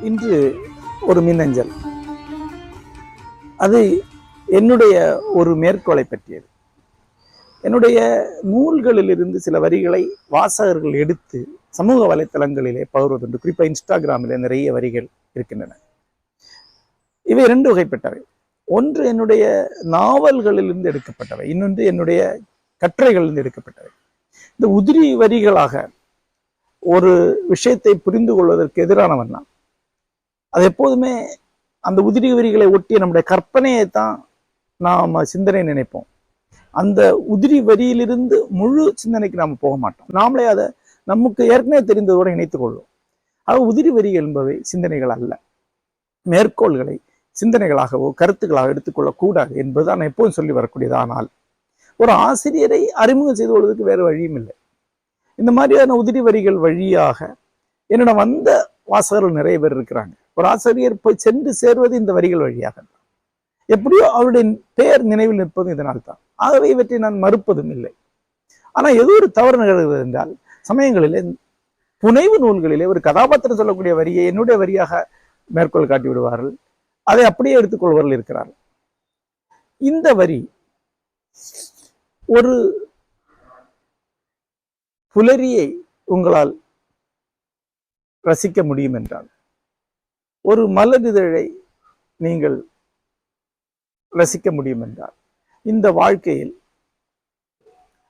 இன்று ஒரு மின்னஞ்சல். அது என்னுடைய ஒரு மேற்கோளை பற்றியது. என்னுடைய நூல்களிலிருந்து சில வரிகளை வாசகர்கள் எடுத்து சமூக வலைத்தளங்களிலே பகிர்வதுண்டு. குறிப்பாக இன்ஸ்டாகிராமிலே நிறைய வரிகள் இருக்கின்றன. இவை இரண்டு வகைப்பட்டவை. ஒன்று என்னுடைய நாவல்களிலிருந்து எடுக்கப்பட்டவை. இன்னொன்று என்னுடைய கட்டுரைகளிலிருந்து எடுக்கப்பட்டவை. இந்த உதிரி வரிகளாக ஒரு விஷயத்தை புரிந்து கொள்வதற்கு எதிரானவன் தான் அது எப்போதுமே அந்த உதிரி வரிகளை ஒட்டிய நம்முடைய கற்பனையை தான் நாம் சிந்தனை நினைப்போம். அந்த உதிரி வரியிலிருந்து முழு சிந்தனைக்கு நாம் போக மாட்டோம். நாமளே அதை நமக்கு ஏற்கனவே தெரிந்ததோடு இணைத்துக் கொள்வோம். ஆக உதிரி வரிகள் என்பவை சிந்தனைகள் அல்ல. மேற்கோள்களை சிந்தனைகளாகவோ கருத்துக்களாக எடுத்துக்கொள்ளக்கூடாது என்பது நான் எப்போதும் சொல்லி வரக்கூடியது. ஆனால் ஒரு ஆசிரியரை அறிமுகம் செய்து கொள்வதற்கு வேறு வழியும் இல்லை. இந்த மாதிரியான உதிரி வரிகள் வழியாக என்னிடம் வந்த வாசகர்கள் நிறைய பேர் இருக்கிறாங்க. ஒரு ஆசிரியர் போய் சென்று சேர்வது இந்த வரிகள் வழியாக எப்படியோ அவருடைய பெயர் நினைவில் நிற்பதும் இதனால் தான் ஆகவே இவற்றை நான் மறுப்பதும் இல்லை. ஆனால் எது ஒரு தவறு நிகழ்கிறது என்றால் சமயங்களிலே புனைவு நூல்களிலே ஒரு கதாபாத்திரம் சொல்லக்கூடிய வரியை என்னுடைய வரியாக மேற்கோள் காட்டி விடுவார்கள். அதை அப்படியே எடுத்துக்கொள்வர்கள் இருக்கிறார்கள். இந்த வரி ஒரு புலரியை உங்களால் ரசிக்க முடியும் என்றால் ஒரு மலரிதழை நீங்கள் ரசிக்க முடியும் என்றால் இந்த வாழ்க்கையில்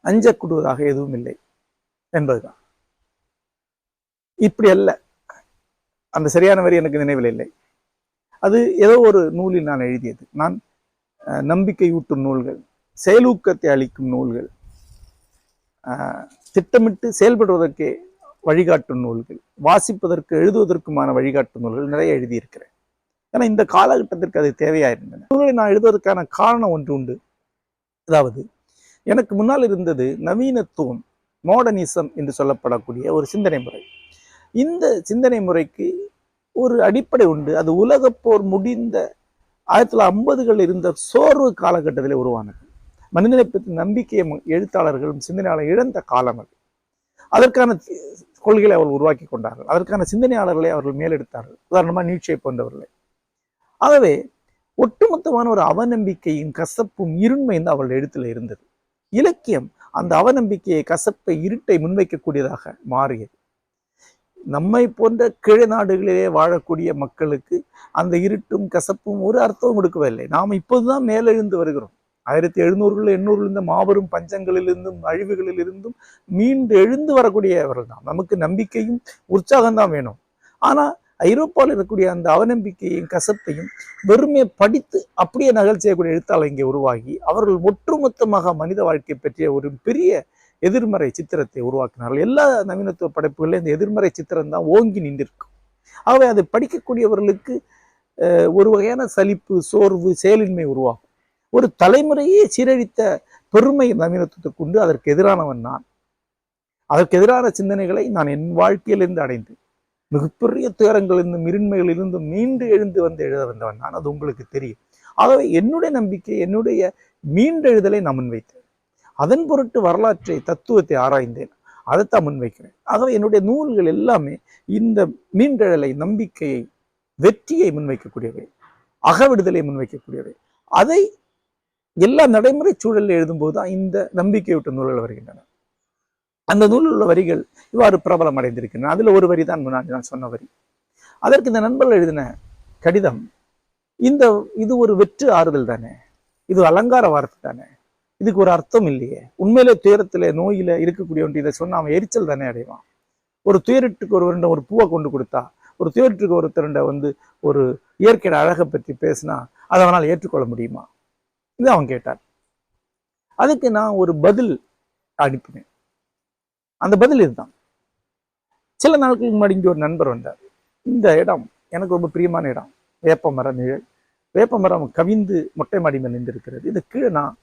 அஞ்சக்கூடுவதாக எதுவும் இல்லை என்பதுதான். இப்படி அல்ல. அந்த சரியான வரி எனக்கு நினைவில் இல்லை. அது ஏதோ ஒரு நூலில் நான் எழுதியது. நான் நம்பிக்கையூட்டும் நூல்கள் செயலூக்கத்தை அளிக்கும் நூல்கள் திட்டமிட்டு செயல்படுவதற்கே வழிகாட்டும் நூல்கள் வாசிப்பதற்கு எழுதுவதற்குமான வழிகாட்டும் நூல்கள் நிறைய எழுதியிருக்கிறேன். ஏன்னா இந்த காலகட்டத்திற்கு அது தேவையாயிருந்தன. நூல்களை நான் எழுதுவதற்கான காரணம் ஒன்று உண்டு. அதாவது எனக்கு முன்னால் இருந்தது நவீனத்துவம் மாடர்னிசம் என்று சொல்லப்படக்கூடிய ஒரு சிந்தனை முறை. இந்த சிந்தனை முறைக்கு ஒரு அடிப்படை உண்டு. அது உலகப்போர் முடிந்த ஆயிரத்தி தொள்ளாயிரத்தி ஐம்பதுகள் இருந்த சோர்வு காலகட்டத்தில் உருவானது. மனிதனை பற்றி நம்பிக்கையை எழுத்தாளர்களும் சிந்தனையாளர் இழந்த காலம் அது அதற்கான கொள்கைகளை அவர்கள் உருவாக்கி கொண்டார்கள். அதற்கான சிந்தனையாளர்களை அவர்கள் மேலெடுத்தார்கள். உதாரணமாக நீட்சியை போன்றவர்களை. ஆகவே ஒட்டுமொத்தமான ஒரு அவநம்பிக்கையும் கசப்பும் இருண்மை தான் அவர்கள் எழுத்துல இருந்தது. இலக்கியம் அந்த அவநம்பிக்கையை கசப்பை இருட்டை முன்வைக்கக்கூடியதாக மாறியது. நம்மை போன்ற கிழ நாடுகளிலே வாழக்கூடிய மக்களுக்கு அந்த இருட்டும் கசப்பும் ஒரு அர்த்தமும் கொடுக்கவில்லை. நாம் இப்போதுதான் மேலெழுந்து வருகிறோம். ஆயிரத்தி எழுநூறுகள் எண்ணூறுல இருந்த மாபெரும் பஞ்சங்களிலிருந்தும் அழிவுகளிலிருந்தும் மீண்டு எழுந்து வரக்கூடியவர்கள் தான் நமக்கு நம்பிக்கையும் உற்சாகம்தான் வேணும். ஆனா ஐரோப்பாவில் இருக்கக்கூடிய அந்த அவநம்பிக்கையும் கசப்பையும் வெறுமே படித்து அப்படியே நகல் செய்யக்கூடிய எழுத்தாளர் இங்கே உருவாகி அவர்கள் ஒட்டுமொத்தமாக மனித வாழ்க்கை பற்றிய ஒரு பெரிய எதிர்மறை சித்திரத்தை உருவாக்கினார்கள். எல்லா நவீனத்துவ படைப்புகளிலும் இந்த எதிர்மறை சித்திரம் தான் ஓங்கி நின்றிருக்கும். ஆகவே அதை படிக்கக்கூடியவர்களுக்கு ஒரு வகையான சலிப்பு சோர்வு செயலின்மை உருவாகும். ஒரு தலைமுறையே சீரழித்த பெருமை நவீனத்துவத்துக்கு உண்டு அதற்கு எதிரானவன் நான். அதற்கு எதிரான சிந்தனைகளை நான் என் வாழ்க்கையிலிருந்து அடைந்து மிகப்பெரிய துயரங்களிலிருந்தும் இருண்மைகளிலிருந்தும் மீண்டு எழுந்து வந்து எழுத வந்தவன் நான். அது உங்களுக்கு தெரியும். ஆகவே என்னுடைய நம்பிக்கை என்னுடைய மீண்டெழுதலை நான் முன்வைத்தேன். அதன் பொருட்டு வரலாற்றை தத்துவத்தை ஆராய்ந்தேன். அதைத்தான் முன்வைக்கிறேன். ஆகவே என்னுடைய நூல்கள் எல்லாமே இந்த மீண்டெழலை நம்பிக்கையை வெற்றியை முன்வைக்கக்கூடியவை. அகவிடுதலை முன்வைக்கக்கூடியவை. அதை எல்லா நடைமுறை சூழலில் எழுதும்போது தான் இந்த நம்பிக்கையூட்ட நூல்கள் வருகின்றன. அந்த நூலில் உள்ள வரிகள் இவ்வாறு பிரபலம் அடைந்திருக்கின்றன. அதில் ஒரு வரி தான் முன்னாடி நான் சொன்ன வரி. அதற்கு இந்த நண்பர்கள் எழுதின கடிதம் இந்த இது ஒரு வெற்று ஆறுதல் தானே? இது அலங்கார வார்த்தை தானே? இதுக்கு ஒரு அர்த்தம் இல்லையே. உண்மையிலே துயரத்தில் நோயில இருக்கக்கூடிய ஒன்று இதை சொன்னா அவன் எரிச்சல் தானே அடைவான். ஒரு துயரத்துக்கு ஒருவருண்ட ஒரு பூவை கொண்டு கொடுத்தா ஒரு துயரத்துக்கு ஒருத்தருண்ட வந்து ஒரு இயற்கையோட அழகை பற்றி பேசினா அதை அவனால் ஏற்றுக்கொள்ள முடியுமா? இது அவன் கேட்டான். அதுக்கு நான் ஒரு பதில் அனுப்பினேன். அந்த பதில் இதுதான். சில நாட்களுக்கு முன்னாடி இங்கே ஒரு நண்பர் வந்தார். இந்த இடம் எனக்கு ரொம்ப பிரியமான இடம். வேப்ப மரம் நிழல். வேப்ப மரம் கவிந்து மொட்டை மாடி மேல் நின்றிருக்கிறது. இது கீழே நான்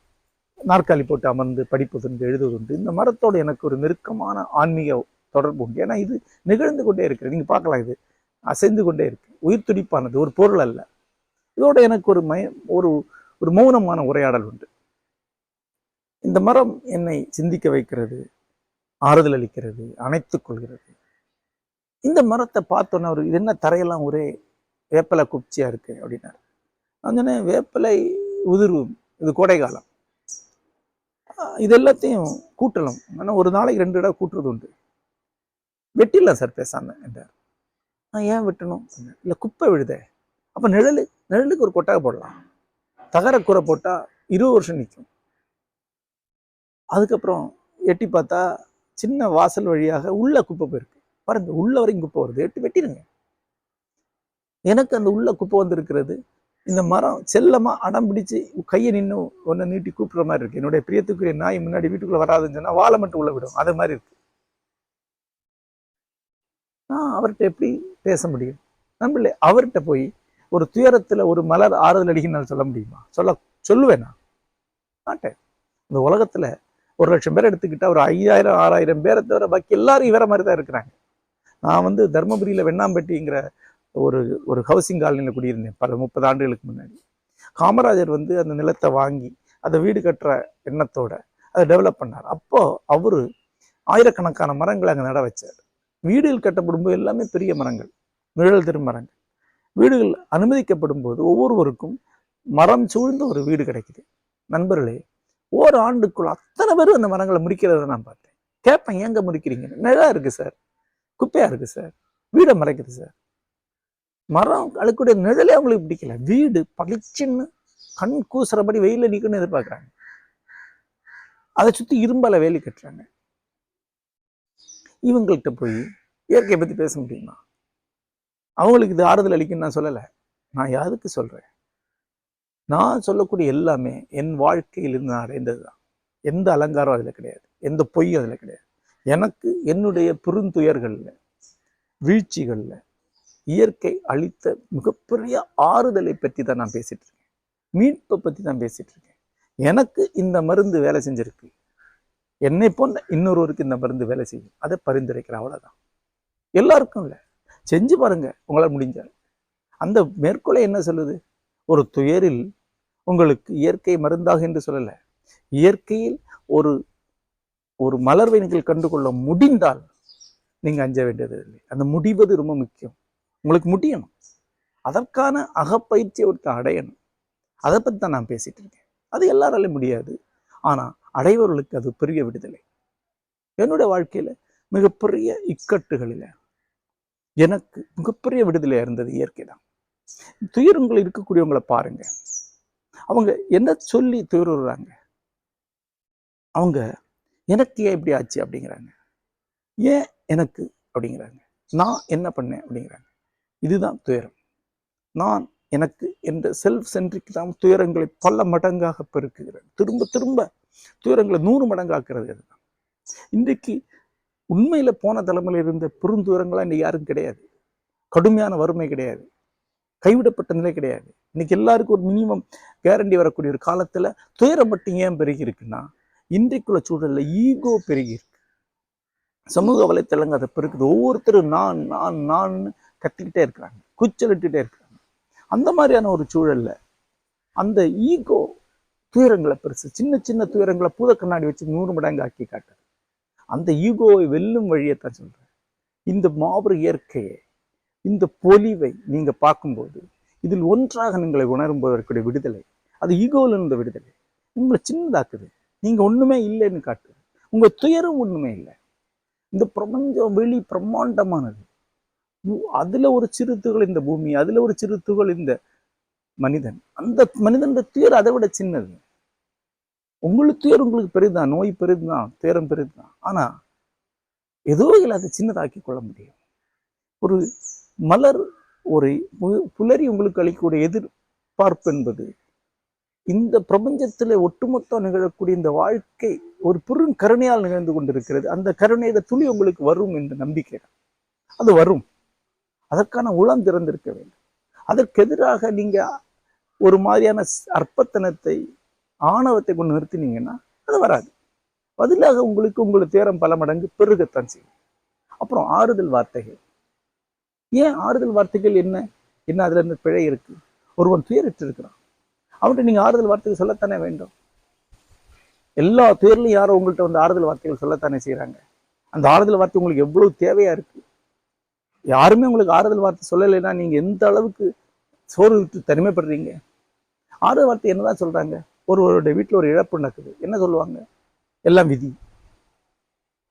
நாற்காலி போட்டு அமர்ந்து படிப்பதுண்டு எழுதுவதுண்டு இந்த மரத்தோடு எனக்கு ஒரு நெருக்கமான ஆன்மீக தொடர்பு உண்டு. ஏன்னா இது நிகழ்ந்து கொண்டே இருக்கிறது. நீங்க பார்க்கலாம் இது. அசைந்து கொண்டே இருக்கு. உயிர் துடிப்பானது. ஒரு பொருள் அல்ல. இதோட எனக்கு ஒரு மய ஒரு ஒரு மௌனமான உரையாடல் உண்டு. இந்த மரம் என்னை சிந்திக்க வைக்கிறது ஆறுதல் அளிக்கிறது அணைத்துக் கொள்கிறது. இந்த மரத்தை பார்த்தோன்னே அவர் இது என்ன தரையெல்லாம் ஒரே வேப்பலை குப்சியா இருக்கு அப்படின்னாரு. நான் சொன்னேன் வேப்பலை உதிர்வும் இது கோடை காலம். ஆஹ் இது எல்லாத்தையும் கூட்டலாம் ஆனால் ஒரு நாளைக்கு ரெண்டு இடம் கூட்டுறது உண்டு. வெட்டிடலாம் சார் பேசாம என்றார். நான் ஏன் வெட்டணும்? இல்லை குப்பை விழுதே. அப்போ நிழலு நிழலுக்கு ஒரு கொட்டாக போடலாம். தகரக்கூரை போட்டால் இருபது வருஷம் நிற்கும் அதுக்கப்புறம் எட்டி பார்த்தா சின்ன வாசல் வழியாக உள்ள குப்பை போயிருக்கு. பாருங்க உள்ள வரைக்கும் குப்பை வருது. எட்டி வெட்டிடுங்க. எனக்கு அந்த உள்ள குப்பை வந்திருக்கிறது. இந்த மரம் செல்லமா அடம் பிடிச்சு கையை நின்று ஒன்று நீட்டி கூப்பிடுற மாதிரி இருக்கு. என்னுடைய பிரியத்துக்குரிய நாய் முன்னாடி வீட்டுக்குள்ள வராதுன்னு சொன்னா வாழை மட்டும் உள்ள விடும். அது மாதிரி இருக்கு. நான் அவர்கிட்ட எப்படி பேச முடியும்? நம்பல அவர்கிட்ட போய் ஒரு துயரத்தில் ஒரு மலர் ஆறுதல் அடிக்கணும்னு சொல்ல முடியுமா? சொல்ல சொல்லுவேனா மாட்டேன். இந்த உலகத்துல ஒரு லட்சம் பேர் எடுத்துக்கிட்டால் ஒரு ஐயாயிரம் ஆறாயிரம் பேரை தவிர பாக்கி எல்லாரும் இவர மாதிரி தான் இருக்கிறாங்க. நான் வந்து தர்மபுரியில வெண்ணாம்பட்டிங்கிற ஒரு ஒரு ஹவுசிங் காலனியில் குடியிருந்தேன். பல முப்பது ஆண்டுகளுக்கு முன்னாடி. காமராஜர் வந்து அந்த நிலத்தை வாங்கி அதை வீடு கட்டுற எண்ணத்தோட அதை டெவலப் பண்ணார். அப்போது அவர் ஆயிரக்கணக்கான மரங்களை அங்கே நட வச்சார். வீடுகள் கட்டப்படும் போது எல்லாமே பெரிய மரங்கள் நிழல் திரு மரங்கள். வீடுகள் அனுமதிக்கப்படும் போது ஒவ்வொருவருக்கும் மரம் சூழ்ந்த ஒரு வீடு கிடைக்குது. நண்பர்களே ஓர் ஆண்டுக்குள் அத்தனை பேரும் அந்த மரங்களை முறிக்கிறத நான் பார்த்தேன். கேட்பேன் ஏங்க முறிக்கிறீங்க? நிழலா இருக்கு சார். குப்பையா இருக்கு சார். வீடை மறைக்குது சார். மரம் அழுக்கூடிய நிழலே அவங்களுக்கு பிடிக்கல. வீடு பளிச்சுன்னு கண் கூசுறபடி வெயில நிற்கணும்னு எதிர்பார்க்குறாங்க. அதை சுத்தி இரும்பால வேலி கட்டுறாங்க. இவங்கள்ட்ட போய் இயற்கையை பத்தி பேச முடியுமா? அவங்களுக்கு இது ஆறுதல் அளிக்குன்னு நான் சொல்லலை. நான் யாருக்கு சொல்றேன்? நான் சொல்லக்கூடிய எல்லாமே என் வாழ்க்கையிலிருந்து நான் அடைந்தது தான் எந்த அலங்காரம் அதில் கிடையாது. எந்த பொய்யும் அதில் கிடையாது. எனக்கு என்னுடைய பெருந்துயர்களில் வீழ்ச்சிகளில் இயற்கை அளித்த மிகப்பெரிய ஆறுதலை பற்றி தான் நான் பேசிட்டு இருக்கேன். மீட்பை பற்றி தான் பேசிகிட்டு இருக்கேன். எனக்கு இந்த மருந்து வேலை செஞ்சிருக்கு. என்னை போன்ற இன்னொருவருக்கு இந்த மருந்து வேலை செய்யும். அதை பரிந்துரைக்கிற அவ்வளவுதான். எல்லாருக்கும் இல்லை செஞ்சு பாருங்க உங்களால் முடிஞ்சால். அந்த மேற்கொலை என்ன சொல்லுது? ஒரு துயரில் உங்களுக்கு இயற்கை மருந்தாக என்று சொல்லலை. இயற்கையில் ஒரு ஒரு மலர்வை நீங்கள் கண்டுகொள்ள முடிந்தால் நீங்க அஞ்ச வேண்டியது இல்லை. அந்த முடிவது ரொம்ப முக்கியம். உங்களுக்கு முடியணும். அதற்கான அகப்பயிற்சியை ஒருத்தர் அடையணும். அதை பற்றி தான் நான் பேசிட்டு இருக்கேன். அது எல்லாராலையும் முடியாது. ஆனா அடைவர்களுக்கு அது பெரிய விடுதலை. என்னுடைய வாழ்க்கையில மிகப்பெரிய இக்கட்டுகளில் எனக்கு மிகப்பெரிய விடுதலையா இருந்தது இயற்கை தான். துயரங்கள் இருக்கக்கூடியவங்களை பாருங்க. அவங்க என்ன சொல்லி துயருறாங்க? அவங்க எனக்கு ஏன் இப்படி ஆச்சு? அப்படிங்கிறாங்க. ஏன் எனக்கு? அப்படிங்கிறாங்க. நான் என்ன பண்ணேன்? அப்படிங்கிறாங்க. இதுதான் துயரம். நான் எனக்கு என்ற செல்ஃப் சென்ட்ரிக் தான் துயரங்களை பல மடங்காக பெருக்குகிறேன் திரும்ப திரும்ப துயரங்களை நூறு மடங்காக்குறது அதுதான். இன்றைக்கு உண்மையில் போன தலைமையில் இருந்த பெருந்துயரங்களா இன்றைக்கி யாரும் கிடையாது. கடுமையான வறுமை கிடையாது. கைவிடப்பட்ட நிலை கிடையாது. இன்னைக்கு எல்லாருக்கும் ஒரு மினிமம் கேரண்டி வரக்கூடிய ஒரு காலத்தில் துயரம் மட்டும் ஏன் பெருகி இருக்குன்னா இன்றைக்குள்ள சூழலில் ஈகோ பெருகி இருக்கு. சமூக வலைத்தளங்க அதை பெருக்குது. ஒவ்வொருத்தரும் நான் நான் நான் கத்திக்கிட்டே இருக்கிறாங்க. கூச்சலிட்டுட்டே இருக்கிறாங்க. அந்த மாதிரியான ஒரு சூழலில் அந்த ஈகோ துயரங்களை பெருசு. சின்ன சின்ன துயரங்களை பூத கண்ணாடி வச்சு நூறு மடங்கு ஆக்கி காட்டுது. அந்த ஈகோவை வெல்லும் வழியைத்தான் சொல்கிறேன் இந்த மாபெரும் இயற்கையை இந்த பொலிவை நீங்கள் பார்க்கும்போது இதில் ஒன்றாக நீங்களை உணரும்போது விடுதலை அது ஈகோவில் இருந்த விடுதலை. உங்களை சின்னதாக்குது. நீங்கள் ஒன்றுமே இல்லைன்னு காட்டுது. உங்கள் துயரம் ஒன்றுமே இல்லை. இந்த பிரபஞ்சம் வெளி பிரம்மாண்டமானது. அதில் ஒரு சிறு துகள் இந்த பூமி அதில் ஒரு சிறு துகள் இந்த மனிதன். அந்த மனிதனுடைய துயர் அதை விட சின்னது. உங்களுக்கு துயர் உங்களுக்கு பெரிதுதான் நோய் பெரிதுதான் துயரம் பெரிதுதான். ஆனா ஏதோ இல்லை அதை சின்னதாக்கி கொள்ள முடியும். ஒரு மலர் ஒரு பு- புலரி உங்களுக்கு அளிக்கக்கூடிய எதிர்பார்ப்பு என்பது இந்த பிரபஞ்சத்துல ஒட்டுமொத்தம் நிகழக்கூடிய இந்த வாழ்க்கை ஒரு பெரும் கருணையால் நிகழ்ந்து கொண்டிருக்கிறது. அந்த கருணையில துளி உங்களுக்கு வரும் என்ற நம்பிக்கை அது வரும். அதற்கான உளம் திறந்திருக்க வேண்டும். அதற்கு எதிராக நீங்க ஒரு மாதிரியான அற்பத்தனத்தை ஆணவத்தை கொண்டு நிறுத்தினீங்கன்னா அது வராது. பதிலாக உங்களுக்கு உங்களுக்கு தேரம் பல மடங்கு பெருகத்தான் செய்யும். அப்புறம் ஆறுதல் வார்த்தைகள். ஏன் ஆறுதல் வார்த்தைகள் என்ன? என்ன அதுல இருந்து பிழை இருக்கு? ஒருவன் துயரிட்டு இருக்கிறான் அவன்கிட்ட நீங்க ஆறுதல் வார்த்தைகள் சொல்லத்தானே வேண்டும்? எல்லா துயர்லையும் யாரோ உங்கள்கிட்ட வந்து ஆறுதல் வார்த்தைகள் சொல்லத்தானே செய்கிறாங்க அந்த ஆறுதல் வார்த்தை உங்களுக்கு எவ்வளவு தேவையா இருக்கு? யாருமே உங்களுக்கு ஆறுதல் வார்த்தை சொல்லலைன்னா நீங்க எந்த அளவுக்கு சோறு விட்டு தனிமைப்படுறீங்க? ஆறுதல் வார்த்தை என்னதான் சொல்றாங்க? ஒருவருடைய வீட்டில் ஒரு இழப்பு நடக்குது. என்ன சொல்லுவாங்க? எல்லாம் விதி.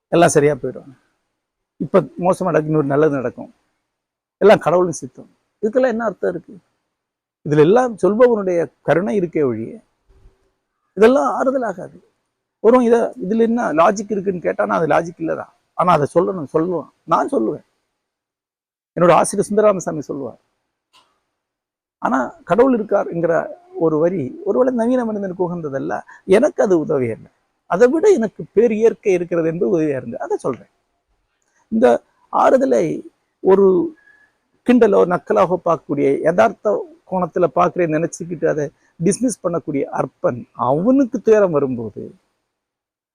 எல்லாம் சரியா போயிடும். இப்ப மோசமா நடக்கும் இன்னொரு நல்லது நடக்கும். எல்லாம் கடவுளின் சித்தம். இதுக்கெல்லாம் என்ன அர்த்தம் இருக்கு? இதுல எல்லாம் சொல்பவனுடைய கருணை இருக்கே ஒழிய இதெல்லாம் ஆறுதல் ஆகாது. வரும் இதை இதுல என்ன லாஜிக் இருக்குன்னு கேட்டானா அது லாஜிக் இல்லதான் ஆனா அதை சொல்லணும் சொல்லுவான். நான் சொல்லுவேன். என்னோட ஆசிரியர் சுந்தரராமசாமி சொல்லுவார். ஆனா கடவுள் இருக்காருங்கிற ஒரு வரி ஒருவேளை நவீன மனிதனுக்கு உகந்ததல்ல எனக்கு அது உதவியா இல்லை அதை விட எனக்கு பேர் இயற்கை இருக்கிறது என்பது உதவியா இருந்தது. அதை சொல்றேன். இந்த ஆறுதலை ஒரு கிண்டலோ நக்கலாக பார்க்கக்கூடிய யதார்த்த கோணத்துல பார்க்குறேன் நினைச்சுக்கிட்டு அதை டிஸ்மிஸ் பண்ணக்கூடிய அற்பன் அவனுக்கு துயரம் வரும்போது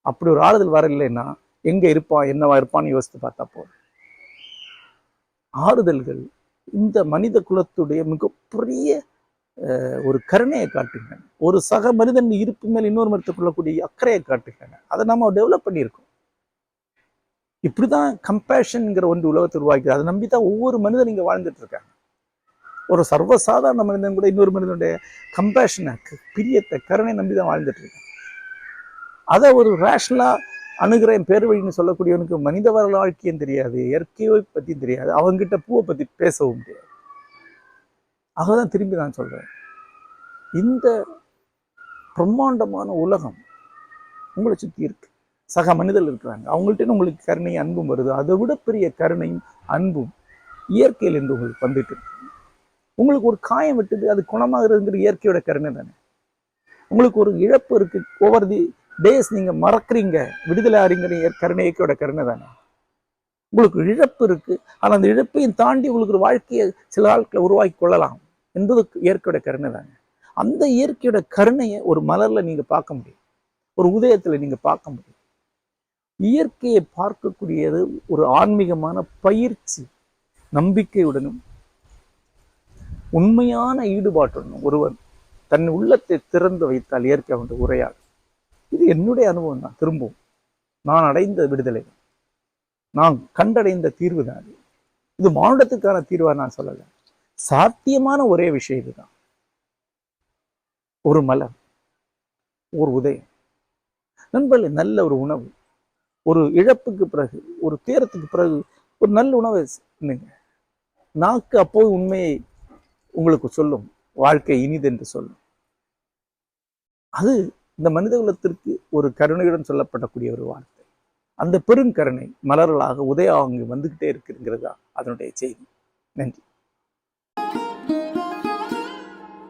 அப்படி ஒரு ஆறுதல் வரலைன்னா எங்க இருப்பான் என்னவா இருப்பான்னு யோசித்து பார்த்தா போதும். ஆறுதல்கள் இந்த மனித குலத்துடைய மிகப்பெரிய ஒரு கருணையை காட்டுங்க ஒரு சக மனிதன் இருப்பு மேல் இன்னொரு மனிதத்தை கொள்ளக்கூடிய அக்கறையை காட்டுகிறாங்க அதை நம்ம டெவலப் பண்ணியிருக்கோம். இப்படிதான் கம்பேஷன்ங்கிற ஒன்று உலகத்தை உருவாக்கிறது அதை நம்பி தான் ஒவ்வொரு மனிதன் இங்க வாழ்ந்துட்டு இருக்காங்க. ஒரு சர்வசாதாரண மனிதன் கூட இன்னொரு மனிதனுடைய கம்பேஷனை பிரியத்தை கருணை நம்பி தான் வாழ்ந்துட்டு இருக்காங்க அதை ஒரு ரேஷனலாக அணுகிறேன் பேர் வழின்னு சொல்லக்கூடியவனுக்கு மனித வரலாறு வாழ்க்கையும் தெரியாது இயற்கையை பற்றியும் தெரியாது அவங்ககிட்ட பூவை பத்தி பேசவும் முடியாது தான் திரும்பி நான் சொல்கிறேன் இந்த பிரம்மாண்டமான உலகம் உங்களை சுற்றி இருக்கு. சக மனிதர்கள் இருக்கிறாங்க. அவங்கள்ட்ட உங்களுக்கு கருணை அன்பும் வருது. அதை விட பெரிய கருணையும் அன்பும் இயற்கையிலிருந்து உங்களுக்கு வந்துட்டு இருக்கு. உங்களுக்கு ஒரு காயம் விட்டுது அது குணமாகிறதுங்கிற இயற்கையோட கருணை தானே? உங்களுக்கு ஒரு இழப்பு இருக்கு. ஓவர் தி டேஸ் நீங்க மறக்கிறீங்க விடுதலை அறிங்கிற கருணை இயற்கையோட கருணை தானே? உங்களுக்கு இழப்பு இருக்கு. ஆனால் அந்த இழப்பையும் தாண்டி உங்களுக்கு ஒரு வாழ்க்கையை சில ஆட்களை உருவாக்கி கொள்ளலாம். என்பது இயற்கையோட கருணை தாங்க. அந்த இயற்கையோட கருணையை ஒரு மலர்ல நீங்க பார்க்க முடியும். ஒரு உதயத்துல நீங்க பார்க்க முடியும். இயற்கையை பார்க்கக்கூடியது ஒரு ஆன்மீகமான பயிற்சி நம்பிக்கையுடனும் உண்மையான ஈடுபாட்டுடனும் ஒருவன் தன் உள்ளத்தை திறந்து வைத்தால் இயற்கை அவன் உரையாடும். இது என்னுடைய அனுபவம் தான். திரும்பவும். நான் அடைந்த விடுதலை நான் கண்டடைந்த தீர்வு தான் இது மானுடத்துக்கான தீர்வாக நான் சொல்லலை. சாத்தியமான ஒரே விஷயம் இதுதான். ஒரு மலர் ஒரு உதயம் நண்பர்களே நல்ல ஒரு உணவு ஒரு இழப்புக்கு பிறகு ஒரு தேரத்துக்கு பிறகு ஒரு நல்ல உணவை நாக்கு அப்போது உண்மையை உங்களுக்கு சொல்லும் வாழ்க்கை இனிதென்று சொல்லும். அது இந்த மனித குலத்திற்கு ஒரு கருணையுடன் சொல்லப்படக்கூடிய ஒரு வார்த்தை. அந்த பெருங்கருணை மலர்களாக உதயம் அங்கு வந்துகிட்டே இருக்குங்கிறது தான் அதனுடைய செய்தி. நன்றி.